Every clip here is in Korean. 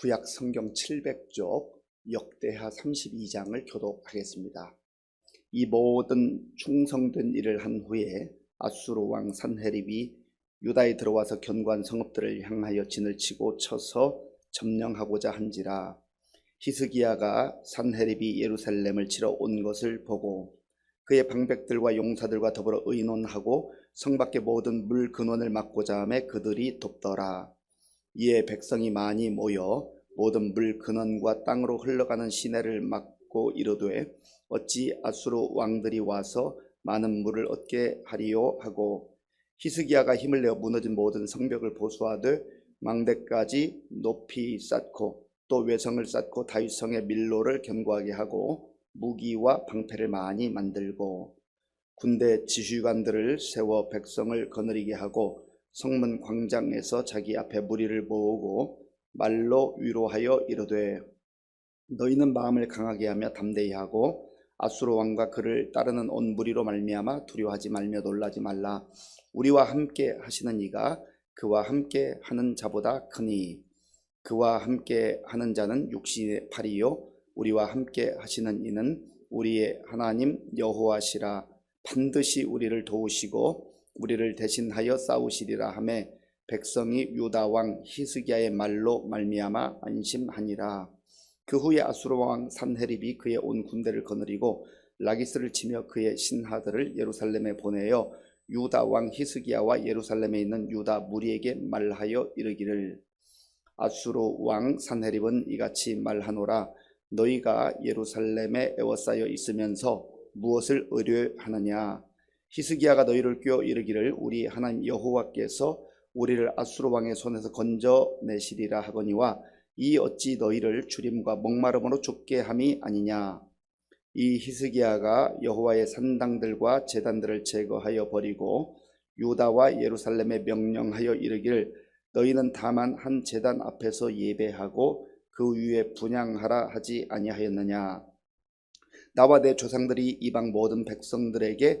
구약 성경 700쪽 역대하 32장을 교독하겠습니다. 이 모든 충성된 일을 한 후에 아수르 왕 산헤립이 유다에 들어와서 견고한 성읍들을 향하여 진을 치고 쳐서 점령하고자 한지라 히스기야가 산헤립이 예루살렘을 치러 온 것을 보고 그의 방백들과 용사들과 더불어 의논하고 성 밖의 모든 물 근원을 막고자 하매 그들이 돕더라 이에 백성이 많이 모여 모든 물 근원과 땅으로 흘러가는 시내를 막고 이르되 어찌 아수르 왕들이 와서 많은 물을 얻게 하리요? 하고 히스기야가 힘을 내어 무너진 모든 성벽을 보수하되 망대까지 높이 쌓고 또 외성을 쌓고 다윗성의 밀로를 견고하게 하고 무기와 방패를 많이 만들고 군대 지휘관들을 세워 백성을 거느리게 하고 성문 광장에서 자기 앞에 무리를 모으고 말로 위로하여 이르되 너희는 마음을 강하게 하며 담대히 하고 아수르 왕과 그를 따르는 온 무리로 말미암아 두려워하지 말며 놀라지 말라. 우리와 함께 하시는 이가 그와 함께 하는 자보다 크니 그와 함께 하는 자는 육신의 팔이요 우리와 함께 하시는 이는 우리의 하나님 여호와시라. 반드시 우리를 도우시고 우리를 대신하여 싸우시리라 하매 백성이 유다 왕 히스기야의 말로 말미암아 안심하니라. 그 후에 아수르 왕 산헤립이 그의 온 군대를 거느리고 라기스를 치며 그의 신하들을 예루살렘에 보내어 유다 왕 히스기야와 예루살렘에 있는 유다 무리에게 말하여 이르기를. 아수르 왕 산헤립은 이같이 말하노라. 너희가 예루살렘에 에워싸여 있으면서 무엇을 의뢰하느냐 히스기야가 너희를 꿰어 이르기를 우리 하나님 여호와께서 우리를 아수르 왕의 손에서 건져내시리라 하거니와 이 어찌 너희를 주림과 목마름으로 죽게 함이 아니냐? 이 히스기야가 여호와의 산당들과 제단들을 제거하여 버리고 유다와 예루살렘에 명령하여 이르기를 너희는 다만 한 제단 앞에서 예배하고 그 위에 분양하라 하지 아니하였느냐? 나와 내 조상들이 이방 모든 백성들에게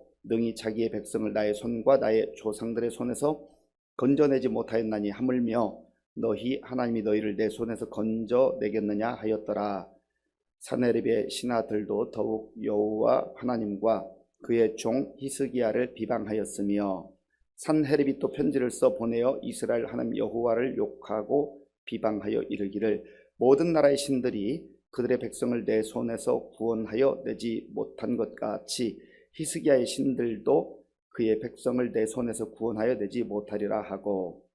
능히 자기의 백성을 나의 손과 나의 조상들의 손에서 건져내지 못하였나니 하물며 너희 하나님이 너희를 내 손에서 건져내겠느냐 하였더라. 사네립의 신하들도 더욱 여호와 하나님과 그의 종 히스기야를 비방하였으며 산헤립이 또 편지를 써 보내어 이스라엘 하나님 여호와를 욕하고 비방하여 이르기를 모든 나라의 신들이 그들의 백성을 내 손에서 구원하여 내지 못한 것 같이 히스기야의 신들도 그의 백성을 내 손에서 구원하여 내지 못하리라 하고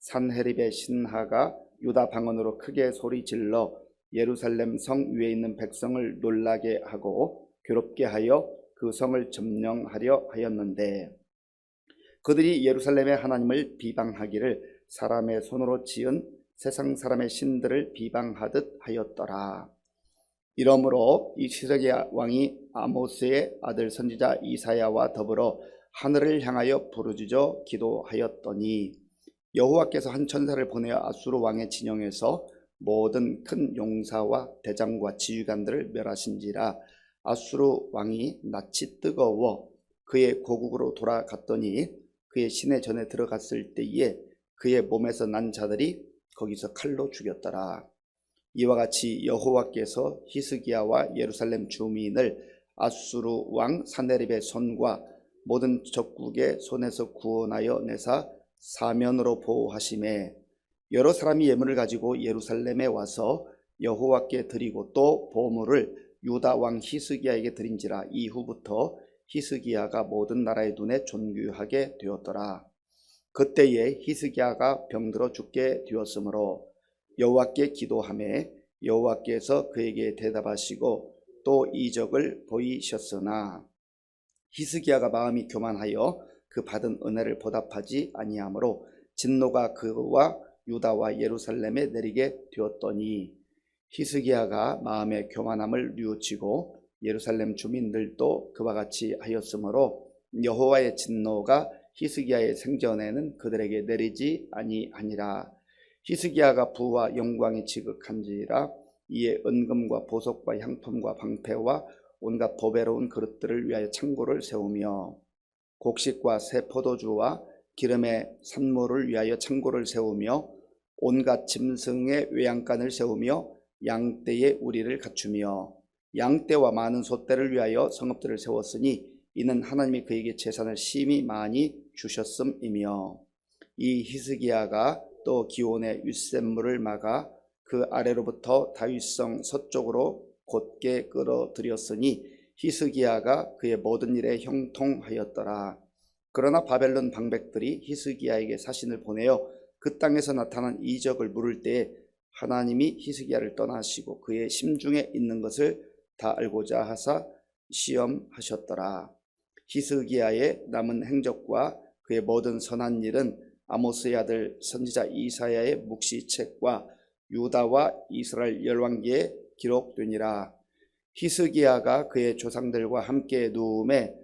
산헤립의 신하가 유다 방언으로 크게 소리질러 예루살렘 성 위에 있는 백성을 놀라게 하고 괴롭게 하여 그 성을 점령하려 하였는데 그들이 예루살렘의 하나님을 비방하기를 사람의 손으로 지은 세상 사람의 신들을 비방하듯 하였더라. 이러므로 이 시세기야 왕이 아모스의 아들 선지자 이사야와 더불어 하늘을 향하여 부르짖어 기도하였더니 여호와께서 한 천사를 보내어 아수르 왕의 진영에서 모든 큰 용사와 대장과 지휘관들을 멸하신지라 아수르 왕이 낯이 뜨거워 그의 고국으로 돌아갔더니 그의 시내 전에 들어갔을 때에 그의 몸에서 난 자들이 거기서 칼로 죽였더라. 이와 같이 여호와께서 히스기야와 예루살렘 주민을 아수르 왕 사네립의 손과 모든 적국의 손에서 구원하여 내사 사면으로 보호하심에 여러 사람이 예물을 가지고 예루살렘에 와서 여호와께 드리고 또 보물을 유다 왕 히스기야에게 드린지라 이후부터 히스기야가 모든 나라의 눈에 존귀하게 되었더라. 그때에 히스기야가 병들어 죽게 되었으므로 여호와께 기도함에 여호와께서 그에게 대답하시고 또 이적을 보이셨으나 히스기야가 마음이 교만하여 그 받은 은혜를 보답하지 아니하므로 진노가 그와 유다와 예루살렘에 내리게 되었더니 히스기야가 마음의 교만함을 뉘우치고 예루살렘 주민들도 그와 같이 하였으므로 여호와의 진노가 히스기야의 생전에는 그들에게 내리지 아니하니라 히스기야가 부와 영광이 지극한지라 이에 은금과 보석과 향품과 방패와 온갖 보배로운 그릇들을 위하여 창고를 세우며 곡식과 새 포도주와 기름의 산모를 위하여 창고를 세우며 온갖 짐승의 외양간을 세우며 양떼의 우리를 갖추며 양떼와 많은 소떼를 위하여 성읍들을 세웠으니 이는 하나님이 그에게 재산을 심히 많이 주셨음이며 이 히스기야가 또 기온의 윗샘물을 막아 그 아래로부터 다윗성 서쪽으로 곧게 끌어들였으니 히스기야가 그의 모든 일에 형통하였더라. 그러나 바벨론 방백들이 히스기야에게 사신을 보내어 그 땅에서 나타난 이적을 물을 때에 하나님이 히스기야를 떠나시고 그의 심중에 있는 것을 다 알고자 하사 시험하셨더라. 히스기야의 남은 행적과 그의 모든 선한 일은 아모스의 아들 선지자 이사야의 묵시책과 유다와 이스라엘 열왕기에 기록되니라. 히스기야가 그의 조상들과 함께 누움에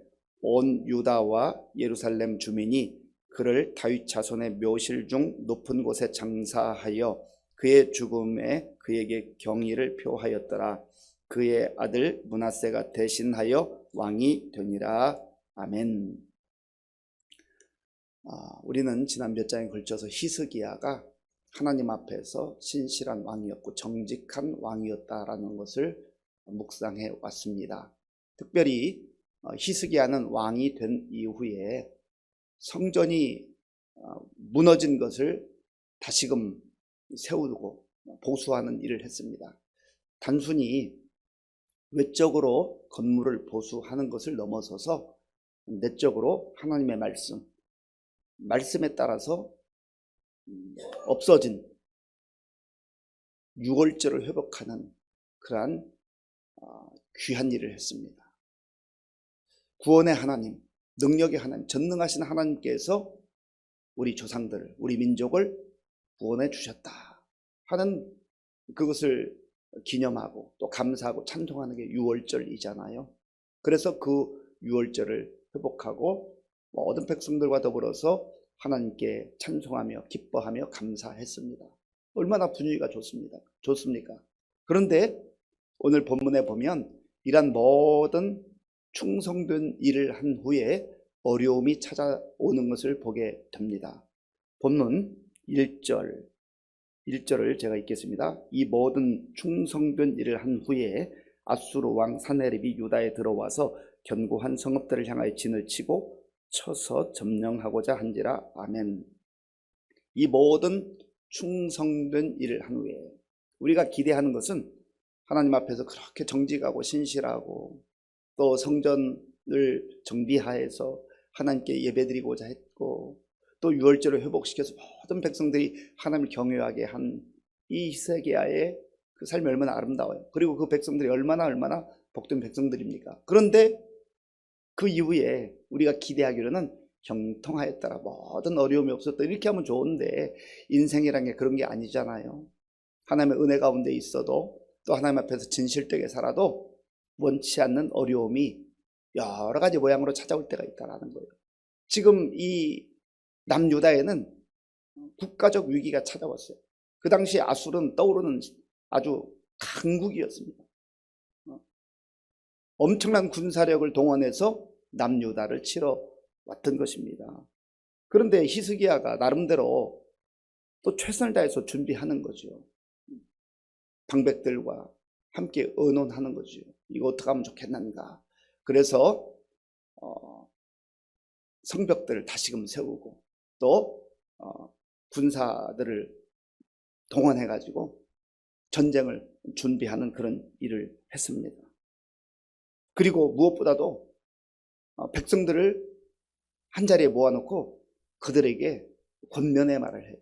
온 유다와 예루살렘 주민이 그를 다윗 자손의 묘실 중 높은 곳에 장사하여 그의 죽음에 그에게 경의를 표하였더라. 그의 아들 문하세가 대신하여 왕이 되니라. 아멘. 아, 우리는 지난 몇 장에 걸쳐서 히스기야가 하나님 앞에서 신실한 왕이었고 정직한 왕이었다라는 것을 묵상해 왔습니다. 특별히 어, 히스기야는 왕이 된 이후에 성전이 어, 무너진 것을 다시금 세우고 보수하는 일을 했습니다. 단순히 외적으로 건물을 보수하는 것을 넘어서서 내적으로 하나님의 말씀, 말씀에 따라서 음, 없어진 유월절을 회복하는 그러한 어, 귀한 일을 했습니다. 구원의 하나님, 능력의 하나님, 전능하신 하나님께서 우리 조상들을, 우리 민족을 구원해 주셨다 하는 그것을 기념하고 또 감사하고 찬송하는 게 유월절이잖아요. 그래서 그 유월절을 회복하고 모든 백성들과 더불어서 하나님께 찬송하며 기뻐하며 감사했습니다. 얼마나 분위기가 좋습니다. 좋습니까? 그런데 오늘 본문에 보면 이런 모든 충성된 일을 한 후에 어려움이 찾아오는 것을 보게 됩니다. 본문 1절 1절을 제가 읽겠습니다. 이 모든 충성된 일을 한 후에 아수르 왕 사네립이 유다에 들어와서 견고한 성읍들을 향하여 진을 치고 쳐서 점령하고자 한지라 아멘. 이 모든 충성된 일을 한 후에 우리가 기대하는 것은 하나님 앞에서 그렇게 정직하고 신실하고 또 성전을 정비하여서 하나님께 예배드리고자 했고 또 유월절을 회복시켜서 모든 백성들이 하나님을 경외하게 한이 히스기야의 그 삶이 얼마나 아름다워요. 그리고 그 백성들이 얼마나 얼마나 복된 백성들입니까? 그런데 그 이후에 우리가 기대하기로는 형통하였더라. 모든 어려움이 없었다. 이렇게 하면 좋은데 인생이란 게 그런 게 아니잖아요. 하나님의 은혜 가운데 있어도 또 하나님 앞에서 진실되게 살아도 원치 않는 어려움이 여러 가지 모양으로 찾아올 때가 있다라는 거예요. 지금 이 남유다에는 국가적 위기가 찾아왔어요. 그 당시 아술은 떠오르는 아주 강국이었습니다. 어? 엄청난 군사력을 동원해서 남유다를 치러 왔던 것입니다. 그런데 히스기야가 나름대로 또 최선을 다해서 준비하는 거죠. 방백들과 함께 의논하는 거죠. 이거 어떻게 하면 좋겠는가. 그래서 어, 성벽들을 다시금 세우고 또 어, 군사들을 동원해 가지고 전쟁을 준비하는 그런 일을 했습니다. 그리고 무엇보다도 어, 백성들을 한 자리에 모아놓고 그들에게 권면의 말을 해요.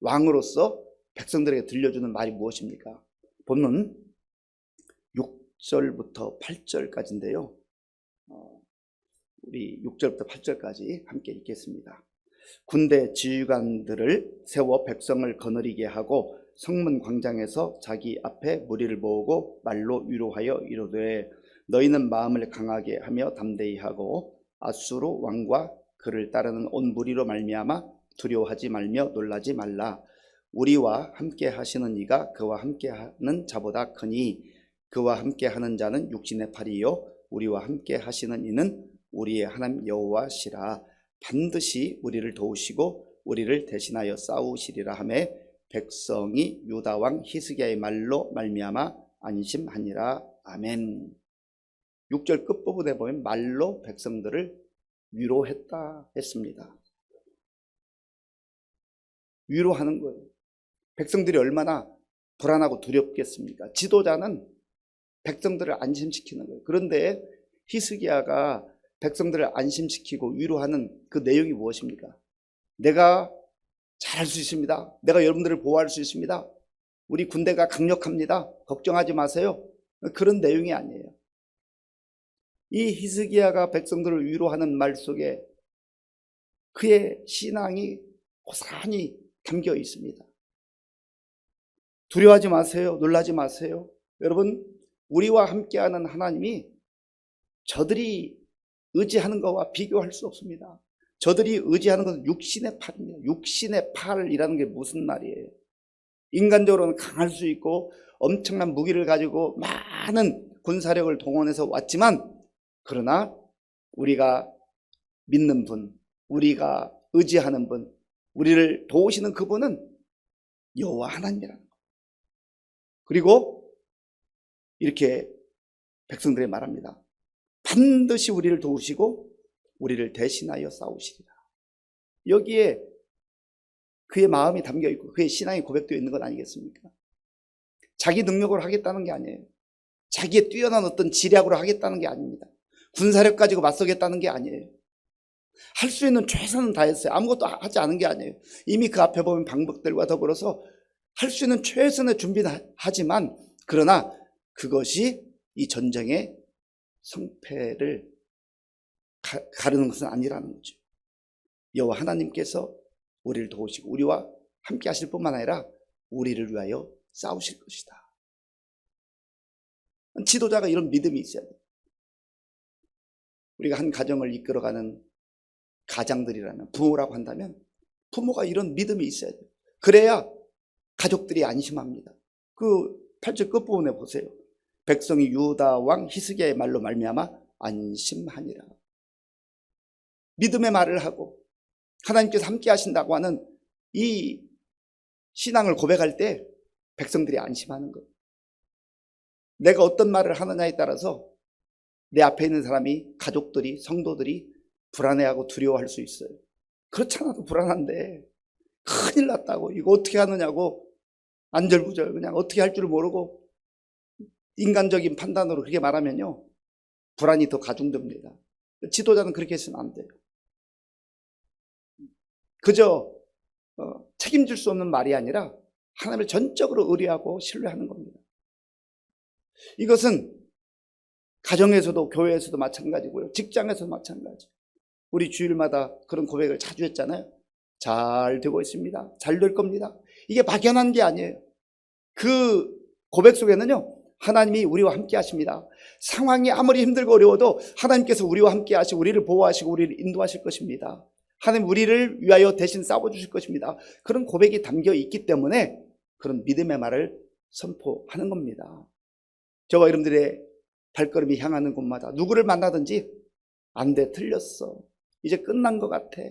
왕으로서 백성들에게 들려주는 말이 무엇입니까? 본문 6절부터 8절까지인데요. 어, 우리 6절부터 8절까지 함께 읽겠습니다. 군대 지휘관들을 세워 백성을 거느리게 하고 성문 광장에서 자기 앞에 무리를 모으고 말로 위로하여 이르되 너희는 마음을 강하게 하며 담대히 하고 아수르 왕과 그를 따르는 온 무리로 말미암아 두려워하지 말며 놀라지 말라. 우리와 함께 하시는 이가 그와 함께 하는 자보다 크니 그와 함께 하는 자는 육신의 팔이요 우리와 함께 하시는 이는 우리의 하나님 여호와시라. 반드시 우리를 도우시고 우리를 대신하여 싸우시리라 하매 백성이 유다 왕 히스기야의 말로 말미암아 안심하니라. 아멘. 6절 끝부분에 보면 말로 백성들을 위로했다 했습니다. 위로하는 거예요. 백성들이 얼마나 불안하고 두렵겠습니까? 지도자는 백성들을 안심시키는 거예요. 그런데 히스기야가 백성들을 안심시키고 위로하는 그 내용이 무엇입니까? 내가 잘할 수 있습니다. 내가 여러분들을 보호할 수 있습니다. 우리 군대가 강력합니다. 걱정하지 마세요. 그런 내용이 아니에요. 이 히스기야가 백성들을 위로하는 말 속에 그의 신앙이 고스란히 담겨 있습니다. 두려워하지 마세요. 놀라지 마세요. 여러분, 우리와 함께하는 하나님이 저들이 의지하는 것과 비교할 수 없습니다. 저들이 의지하는 것은 육신의 팔입니다. 육신의 팔이라는 게 무슨 말이에요? 인간적으로는 강할 수 있고 엄청난 무기를 가지고 많은 군사력을 동원해서 왔지만 그러나 우리가 믿는 분, 우리가 의지하는 분, 우리를 도우시는 그분은 여호와 하나님이라는 거. 그리고 이렇게 백성들이 말합니다. 반드시 우리를 도우시고 우리를 대신하여 싸우시리라. 여기에 그의 마음이 담겨 있고 그의 신앙이 고백되어 있는 것 아니겠습니까? 자기 능력으로 하겠다는 게 아니에요. 자기의 뛰어난 어떤 지략으로 하겠다는 게 아닙니다. 군사력 가지고 맞서겠다는 게 아니에요. 할 수 있는 최선은 다했어요. 아무것도 하지 않은 게 아니에요. 이미 그 앞에 보면 방법들과 더불어서 할 수 있는 최선의 준비는 하지만 그러나 그것이 이 전쟁의 성패를 가, 가르는 것은 아니라는 거죠. 여호와 하나님께서 우리를 도우시고 우리와 함께 하실 뿐만 아니라 우리를 위하여 싸우실 것이다. 지도자가 이런 믿음이 있어야 돼요. 우리가 한 가정을 이끌어가는 가장들이라면 부모라고 한다면 부모가 이런 믿음이 있어야 돼요. 그래야 가족들이 안심합니다. 그 8절 끝부분에 보세요. 백성이 유다 왕 히스기야의 말로 말미암아 안심하니라. 믿음의 말을 하고 하나님께서 함께 하신다고 하는 이 신앙을 고백할 때 백성들이 안심하는 것. 내가 어떤 말을 하느냐에 따라서 내 앞에 있는 사람이 가족들이 성도들이 불안해하고 두려워할 수 있어요. 그렇지 않아도 불안한데 큰일 났다고 이거 어떻게 하느냐고 안절부절 그냥 어떻게 할 줄 모르고 인간적인 판단으로 그렇게 말하면요 불안이 더 가중됩니다. 지도자는 그렇게 해서는 안 돼요. 그저 어, 책임질 수 없는 말이 아니라 하나님을 전적으로 의뢰하고 신뢰하는 겁니다. 이것은 가정에서도 교회에서도 마찬가지고요. 직장에서도 마찬가지. 우리 주일마다 그런 고백을 자주 했잖아요. 잘 되고 있습니다. 잘 될 겁니다. 이게 막연한 게 아니에요. 그 고백 속에는요. 하나님이 우리와 함께 하십니다. 상황이 아무리 힘들고 어려워도 하나님께서 우리와 함께 하시고 우리를 보호하시고 우리를 인도하실 것입니다. 하나님 우리를 위하여 대신 싸워 주실 것입니다. 그런 고백이 담겨 있기 때문에 그런 믿음의 말을 선포하는 겁니다. 저와 여러분들의 발걸음이 향하는 곳마다 누구를 만나든지 안 돼, 틀렸어. 이제 끝난 것 같아.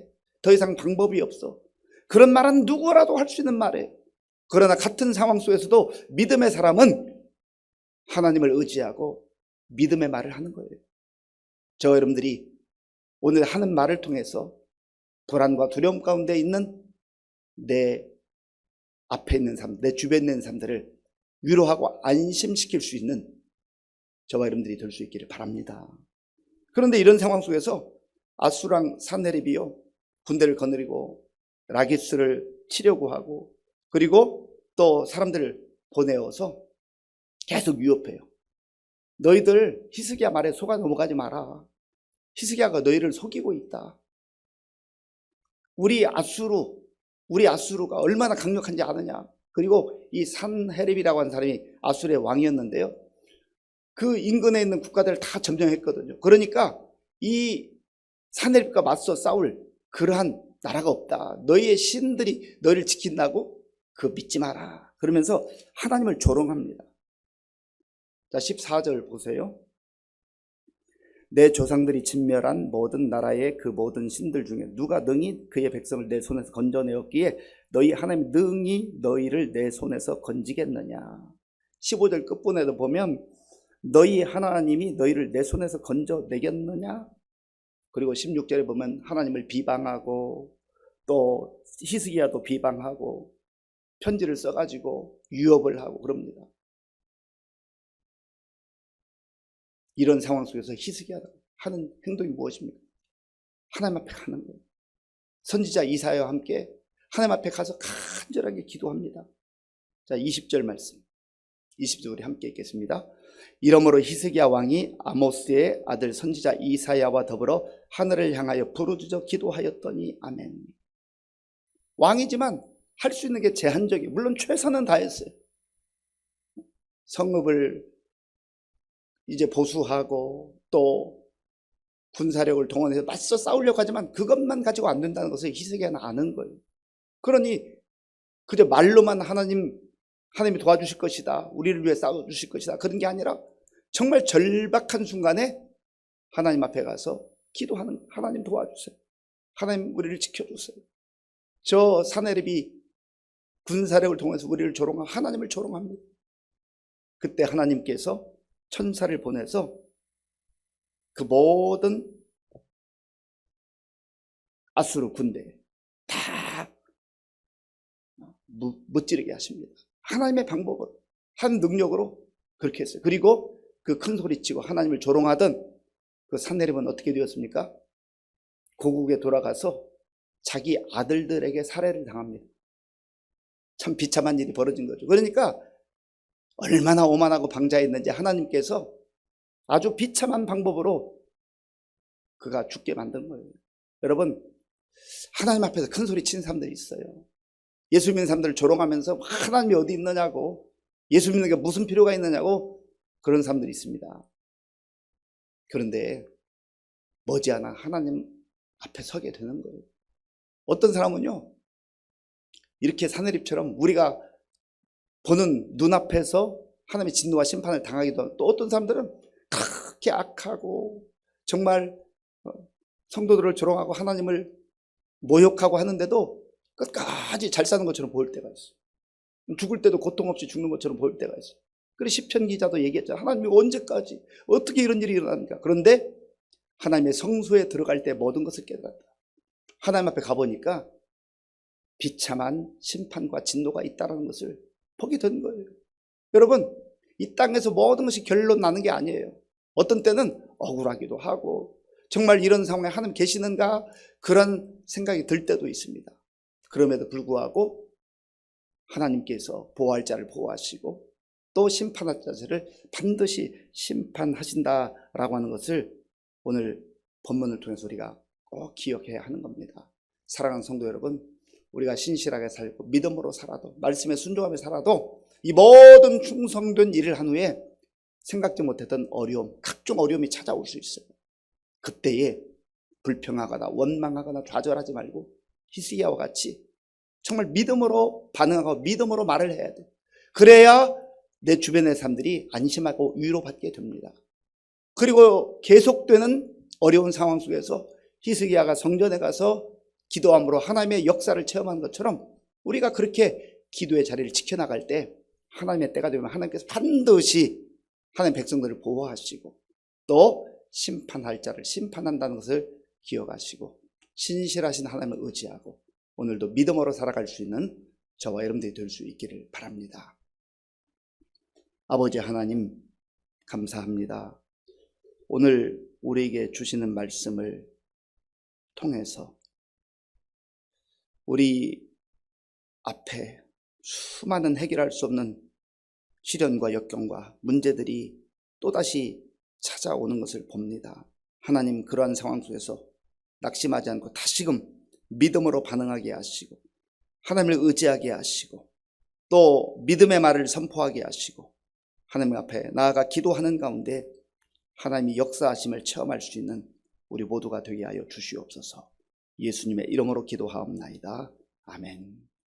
더 이상 방법이 없어. 그런 말은 누구라도 할 수 있는 말이에요. 그러나 같은 상황 속에서도 믿음의 사람은 하나님을 의지하고 믿음의 말을 하는 거예요. 저 여러분들이 오늘 하는 말을 통해서 불안과 두려움 가운데 있는 내 앞에 있는 사람, 내 주변에 있는 사람들을 위로하고 안심시킬 수 있는 저와 여러분들이 될 수 있기를 바랍니다. 그런데 이런 상황 속에서 아수랑 산헤립이요 군대를 거느리고 라기스를 치려고 하고 그리고 또 사람들을 보내어서 계속 위협해요. 너희들 히스기야 말에 속아 넘어가지 마라. 히스기야가 너희를 속이고 있다. 우리 아수르, 우리 아수르가 얼마나 강력한지 아느냐. 그리고 이 산헤립이라고 하는 사람이 아수르의 왕이었는데요. 그 인근에 있는 국가들을 다 점령했거든요. 그러니까 이 산헤립과 맞서 싸울 그러한 나라가 없다. 너희의 신들이 너희를 지킨다고 그 믿지 마라. 그러면서 하나님을 조롱합니다. 자, 14절 보세요. 내 조상들이 진멸한 모든 나라의 그 모든 신들 중에 누가 능히 그의 백성을 내 손에서 건져내었기에 너희 하나님 능히 너희를 내 손에서 건지겠느냐. 15절 끝부분에도 보면 너희 하나님이 너희를 내 손에서 건져 내겠느냐. 그리고 16절에 보면 하나님을 비방하고 또 히스기야도 비방하고 편지를 써가지고 유업을 하고 그럽니다. 이런 상황 속에서 히스기야가 하는 행동이 무엇입니까? 하나님 앞에 가는 거예요. 선지자 이사야와 함께 하나님 앞에 가서 간절하게 기도합니다. 자, 20절 말씀. 20절 우리 함께 읽겠습니다. 이러므로 히스기야 왕이 아모스의 아들 선지자 이사야와 더불어 하늘을 향하여 부르짖어 기도하였더니 아멘. 왕이지만 할 수 있는 게 제한적이에요. 물론 최선은 다했어요. 성읍을 이제 보수하고 또 군사력을 동원해서 맞서 싸우려고 하지만 그것만 가지고 안 된다는 것을 히스기야는 아는 거예요. 그러니 그저 말로만 하나님 하나님이 도와주실 것이다. 우리를 위해 싸워 주실 것이다. 그런 게 아니라 정말 절박한 순간에 하나님 앞에 가서 기도하는 하나님 도와주세요. 하나님 우리를 지켜주세요. 저 사내립이 군사력을 통해서 우리를 조롱한 하나님을 조롱합니다. 그때 하나님께서 천사를 보내서 그 모든 아수르 군대 다 무- 무찌르게 하십니다. 하나님의 방법으로 한 능력으로 그렇게 했어요. 그리고 그 큰 소리치고 하나님을 조롱하던 그 산내립은 어떻게 되었습니까? 고국에 돌아가서 자기 아들들에게 살해를 당합니다. 참 비참한 일이 벌어진 거죠. 그러니까 얼마나 오만하고 방자했는지 하나님께서 아주 비참한 방법으로 그가 죽게 만든 거예요. 여러분, 하나님 앞에서 큰 소리 치는 사람들이 있어요. 예수 믿는 사람들을 조롱하면서 하나님이 어디 있느냐고, 예수 믿는 게 무슨 필요가 있느냐고 그런 사람들이 있습니다. 그런데 머지않아 하나님 앞에 서게 되는 거예요. 어떤 사람은요, 이렇게 사내립처럼 우리가 보는 눈앞에서 하나님의 진노와 심판을 당하기도 하고 또 어떤 사람들은 그렇게 악하고 정말 어, 성도들을 조롱하고 하나님을 모욕하고 하는데도 끝까지 잘 사는 것처럼 보일 때가 있어요. 죽을 때도 고통 없이 죽는 것처럼 보일 때가 있어요. 그래 시편 기자도 얘기했죠. 하나님이 언제까지 어떻게 이런 일이 일어납니까? 그런데 하나님의 성소에 들어갈 때 모든 것을 깨달았다. 하나님 앞에 가보니까 비참한 심판과 진노가 있다는 것을 보게 된 거예요. 여러분, 이 땅에서 모든 것이 결론 나는 게 아니에요. 어떤 때는 억울하기도 하고, 정말 이런 상황에 하나님 계시는가? 그런 생각이 들 때도 있습니다. 그럼에도 불구하고 하나님께서 보호할 자를 보호하시고 또 심판할 자를 반드시 심판하신다라고 하는 것을 오늘 본문을 통해서 우리가 꼭 기억해야 하는 겁니다. 사랑하는 성도 여러분, 우리가 신실하게 살고 믿음으로 살아도 말씀에 순종하며 살아도 이 모든 충성된 일을 한 후에 생각지 못했던 어려움, 각종 어려움이 찾아올 수 있어요. 그때에 불평하거나 원망하거나 좌절하지 말고 히스기야와 같이 정말 믿음으로 반응하고 믿음으로 말을 해야 돼. 그래야 내 주변의 사람들이 안심하고 위로받게 됩니다. 그리고 계속되는 어려운 상황 속에서 히스기야가 성전에 가서 기도함으로 하나님의 역사를 체험한 것처럼 우리가 그렇게 기도의 자리를 지켜나갈 때 하나님의 때가 되면 하나님께서 반드시 하나님 백성들을 보호하시고 또 심판할 자를 심판한다는 것을 기억하시고 신실하신 하나님을 의지하고 오늘도 믿음으로 살아갈 수 있는 저와 여러분들이 될 수 있기를 바랍니다. 아버지 하나님 감사합니다. 오늘 우리에게 주시는 말씀을 통해서 우리 앞에 수많은 해결할 수 없는 시련과 역경과 문제들이 또다시 찾아오는 것을 봅니다. 하나님 그러한 상황 속에서 낙심하지 않고 다시금 믿음으로 반응하게 하시고 하나님을 의지하게 하시고 또 믿음의 말을 선포하게 하시고 하나님 앞에 나아가 기도하는 가운데 하나님이 역사하심을 체험할 수 있는 우리 모두가 되게 하여 주시옵소서. 예수님의 이름으로 기도하옵나이다. 아멘.